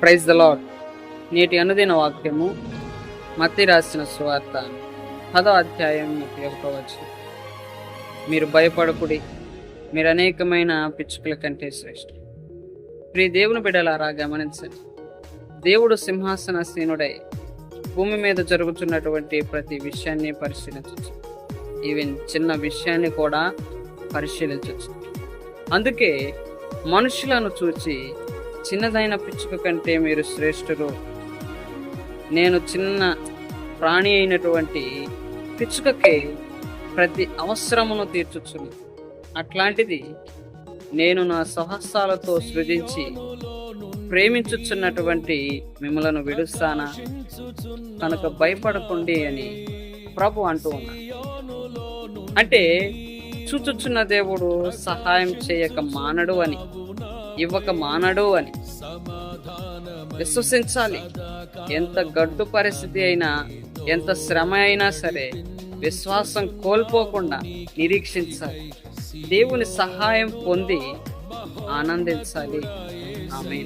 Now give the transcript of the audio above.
Praise the lord నేటి అనుదిన వాక్యము మత్తి రాసిన సువార్త పదో అధ్యాయం ముప్పై ఒకటో మీరు భయపడకుడి మీరు అనేకమైన పిచ్చుకల కంటే శ్రేష్ఠ ప్రియ దేవుని బిడ్డలారా గమనించండి. దేవుడు సింహాసనసీనుడై భూమి మీద జరుగుతున్నటువంటి ప్రతి విషయాన్ని పరిశీలించచ్చు ఈవెన్ చిన్న విషయాన్ని కూడా పరిశీలించవచ్చు. అందుకే మనుషులను చూచి చిన్నదైన పిచ్చుక కంటే మీరు శ్రేష్ఠులు. నేను చిన్న ప్రాణి అయినటువంటి పిచ్చుకకి ప్రతి అవసరమును తీర్చుచును అట్లాంటిది నేను నా సహస్రాలతో సృజించి ప్రేమించుచున్నటువంటి మిమ్మలను విడుస్తానా? కనుక భయపడకుండి అని ప్రభు అంటూ ఉన్నాడు. అంటే చూచుచున్న దేవుడు సహాయం చేయక మానడు అని ఇవ్వక మానడు అని విశ్వసించాలి. ఎంత గడ్డు పరిస్థితి అయినా ఎంత శ్రమ అయినా సరే విశ్వాసం కోల్పోకుండా నిరీక్షించాలి. దేవుని సహాయం పొంది ఆనందించాలి. ఆమె